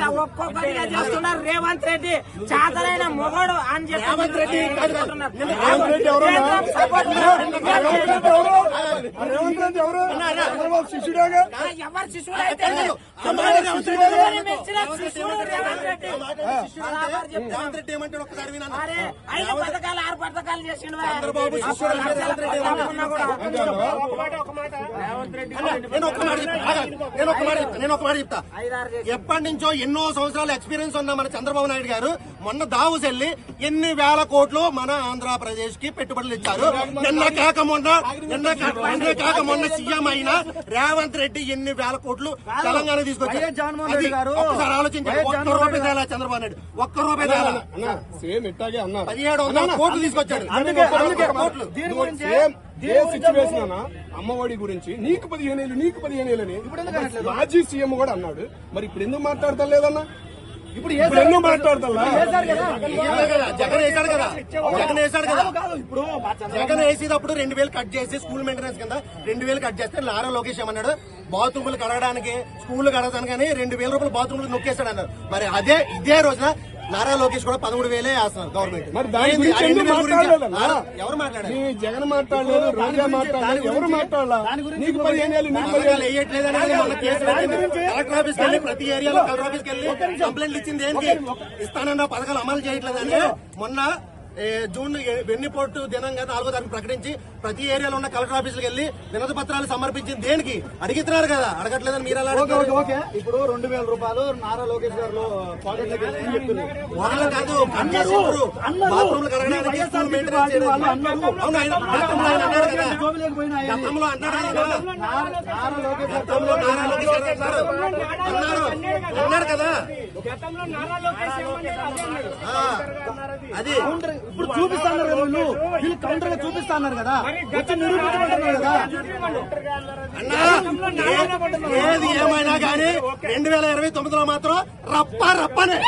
ఒక్కొక్కటిగా ఒక్కొక్కటిగా చేస్తున్నారు. రేవంత్ రెడ్డి చాతలైన మొగడు అని చెప్పి రేవంత్ రెడ్డి రేవంత్ రెడ్డి ఎవరు? చంద్రబాబు శిష్యుడేగా? ఎవరు అయితే? రేవంత్ రెడ్డి ఏమంటాడు? ఒక్కసారి ఐదు పథకాలు ఆరు పథకాలు చేసిండు చంద్రబాబు శిష్యుడు రేవంత్ రెడ్డి. నేను ఒక్క మాట చెప్తా. నేను ఒక్క మాట చెప్తా. నేను ఒక్క మాట చెప్తా. ఐదారు చేసి ఎప్పటి నుంచో ఎన్నో సంవత్సరాల ఎక్స్పీరియన్స్ ఉన్న మన చంద్రబాబు నాయుడు గారు. మొన్న దావుస్ వెళ్ళి ఎన్ని వేల కోట్లు మన ఆంధ్రప్రదేశ్కి పెట్టుబడులు ఇచ్చారు? నిన్న కాక మొన్న నిన్న కాక- నిన్న కాక మొన్న సీఎం అయిన రేవంత్ రెడ్డి ఎన్ని వేల కోట్లు తెలంగాణ తీసుకొచ్చారు? ఆలోచించండి. ఒక్క రూపాయి తేలా చంద్రబాబు నాయుడు. ఒక్క రూపాయి తేలా. అన్న సేమ్ ఇట్టాగే అన్నారు పదిహేడు వందల కోట్లు తీసుకొచ్చాడు. కోట్లు ఏ సిచ్యువేషన్ అమ్మఒడి గురించి నీకు పదిహేను ఏళ్ళు నీకు పదిహేను ఏళ్ళని. మాజీ సీఎం కూడా అన్నాడు. మరి ఇప్పుడు ఎందుకు మాట్లాడతా లేదన్నా ఇప్పుడు మాట్లాడతా కదా, జగన్ వేశాడు కదా. జగన్ వేశాడు కదా. ఇప్పుడు జగన్ వేసేటప్పుడు రెండు వేలు కట్ చేసి స్కూల్ మెయింటెనెన్స్ కింద రెండు వేలు కట్ చేస్తే నారా లోకేష్ ఏమన్నాడు? బాత్రూములు కడగడానికి స్కూల్ కడగడానికి కానీ రెండు వేల రూపాయలు బాత్రూములు నొక్కేస్తాడు అన్నారు. మరి అదే ఇదే రోజున నారా లోకేష్ కూడా పదమూడు వేలే వేస్తున్నారు గవర్నమెంట్ మరి దాని ఏంది? గురించి ఆ రెండు ఎందుకు వేల గురించి మాట్లాడలేదన్నా? నారా- ఎవరు మాట్లాడారు? నీ జగన్ మాట్లాడలేదు రోజా మాట్లాడలేదు ఎవరు మాట్లాడాలా? నీకు పదిహేను ఏళ్ళు నీకు పదిహేను. కలెక్టర్ వెళ్ళి ప్రతి ఏరియాలో కలెక్టర్ ఆఫీస్కి వెళ్ళి కంప్లైంట్ ఇచ్చింది ఏంటి? ఇస్తానన్న పథకాలు అమలు చేయట్లేదని మొన్న జూన్ వెన్నుపోటు దినంగా నాలుగో తారీఖు ప్రకటించి ప్రతి ఏరియాలో ఉన్న కలెక్టర్ ఆఫీసులకు వెళ్ళి వినతి పత్రాలు సమర్పించింది దేనికి? అడుగుతున్నారు కదా. అడగట్లేదని మీరు? ఓకే ఇప్పుడు రెండు వేల రూపాయలు నారా లోకేష్ గారు వెళ్ళి కాదు. గతంలో అన్నారు. కదా. అది. ఇప్పుడు చూపిస్తాన్నారు కదా వీళ్ళు. వీళ్ళు కౌంటర్గా చూపిస్తాన్నారు కదా. వచ్చి నిరూపించమంటున్నారు కదా. ఏది ఏమైనా కానీ రెండు వేల ఇరవై తొమ్మిదిలో మాత్రం రప్ప రప్పనే.